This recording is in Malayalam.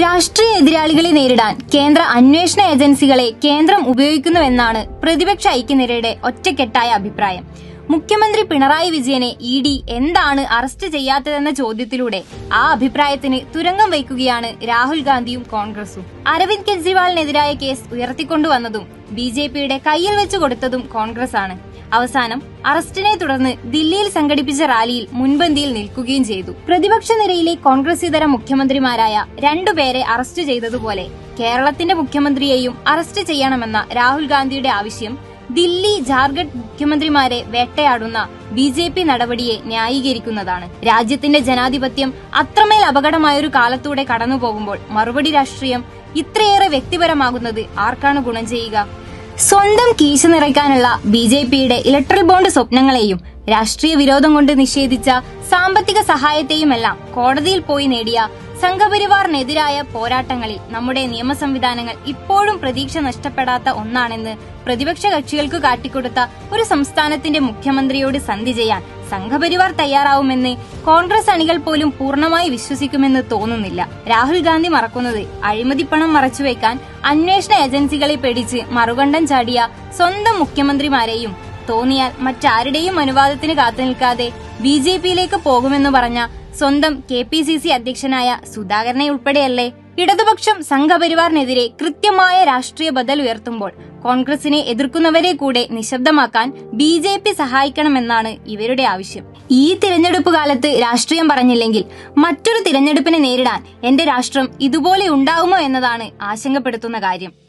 രാഷ്ട്രീയ എതിരാളികളെ നേരിടാൻ കേന്ദ്ര അന്വേഷണ ഏജൻസികളെ കേന്ദ്രം ഉപയോഗിക്കുന്നുവെന്നാണ് പ്രതിപക്ഷ ഐക്യനിരയുടെ ഒറ്റക്കെട്ടായ അഭിപ്രായം. മുഖ്യമന്ത്രി പിണറായി വിജയനെ ഇ ഡി എന്താണ് അറസ്റ്റ് ചെയ്യാത്തതെന്ന ചോദ്യത്തിലൂടെ ആ അഭിപ്രായത്തിന് തുരങ്കം വയ്ക്കുകയാണ് രാഹുൽ ഗാന്ധിയും കോൺഗ്രസും. അരവിന്ദ് കെജ്രിവാളിനെതിരായ കേസ് ഉയർത്തിക്കൊണ്ടുവന്നതും ബി ജെ പിയുടെ കയ്യിൽ വെച്ചു കൊടുത്തതും കോൺഗ്രസ് ആണ് അവസാനം അറസ്റ്റിനെ തുടർന്ന് ദില്ലിയിൽ സംഘടിപ്പിച്ച റാലിയിൽ മുൻപന്തിയിൽ നിൽക്കുകയും ചെയ്തു. പ്രതിപക്ഷ നിരയിലെ കോൺഗ്രസ് ഇതര മുഖ്യമന്ത്രിമാരായ രണ്ടുപേരെ അറസ്റ്റ് ചെയ്തതുപോലെ കേരളത്തിന്റെ മുഖ്യമന്ത്രിയെയും അറസ്റ്റ് ചെയ്യണമെന്ന രാഹുൽ ഗാന്ധിയുടെ ആവശ്യം ദില്ലി ജാർഖണ്ഡ് മുഖ്യമന്ത്രിമാരെ വേട്ടയാടുന്ന ബി ജെ പി നടപടിയെ ന്യായീകരിക്കുന്നതാണ്. രാജ്യത്തിന്റെ ജനാധിപത്യം അത്രമേൽ അപകടമായൊരു കാലത്തൂടെ കടന്നുപോകുമ്പോൾ മറുപടി രാഷ്ട്രീയം ഇത്രയേറെ വ്യക്തിപരമാകുന്നത് ആർക്കാണ് ഗുണം ചെയ്യുക? സ്വന്തം കീശ നിറയ്ക്കാനുള്ള ബി ജെ പിയുടെ ഇലക്ട്രൽ ബോണ്ട് സ്വപ്നങ്ങളെയും രാഷ്ട്രീയ വിരോധം കൊണ്ട് നിഷേധിച്ച സാമ്പത്തിക സഹായത്തെയുമെല്ലാം കോടതിയിൽ പോയി നേടിയ സംഘപരിവാറിനെതിരായ പോരാട്ടങ്ങളിൽ നമ്മുടെ നിയമ സംവിധാനങ്ങൾ ഇപ്പോഴും പ്രതീക്ഷ നഷ്ടപ്പെടാത്ത ഒന്നാണെന്ന് പ്രതിപക്ഷ കക്ഷികൾക്ക് കാട്ടിക്കൊടുത്ത ഒരു സംസ്ഥാനത്തിന്റെ മുഖ്യമന്ത്രിയോട് സന്ധി ചെയ്യാൻ സംഘപരിവാർ തയ്യാറാവുമെന്ന് കോൺഗ്രസ് അണികൾ പോലും പൂർണമായി വിശ്വസിക്കുമെന്ന് തോന്നുന്നില്ല. രാഹുൽ ഗാന്ധി മറക്കുന്നത് അഴിമതിപ്പണം മറച്ചുവെക്കാൻ അന്വേഷണ ഏജൻസികളെ പേടിച്ച് മറുകണ്ഠം ചാടിയ സ്വന്തം മുഖ്യമന്ത്രിമാരെയും തോന്നിയാൽ മറ്റാരുടെയും അനുവാദത്തിന് കാത്തുനിൽക്കാതെ ബി ജെ പിയിലേക്ക് പോകുമെന്ന് പറഞ്ഞ സ്വന്തം കെ പി സി സി അധ്യക്ഷനായ സുധാകരനെ ഉൾപ്പെടെയല്ലേ ഇടതുപക്ഷം സംഘപരിവാറിനെതിരെ കൃത്യമായ രാഷ്ട്രീയ ബദൽ ഉയർത്തുമ്പോൾ കോൺഗ്രസിനെ എതിർക്കുന്നവരെ കൂടെ നിശബ്ദമാക്കാൻ ബി ജെ പി സഹായിക്കണമെന്നാണ് ഇവരുടെ ആവശ്യം. ഈ തിരഞ്ഞെടുപ്പ് കാലത്ത് രാഷ്ട്രീയം പറഞ്ഞില്ലെങ്കിൽ മറ്റൊരു തിരഞ്ഞെടുപ്പിനെ നേരിടാൻ എന്റെ രാഷ്ട്രം ഇതുപോലെ ഉണ്ടാവുമോ എന്നതാണ് ആശങ്കപ്പെടുത്തുന്ന കാര്യം.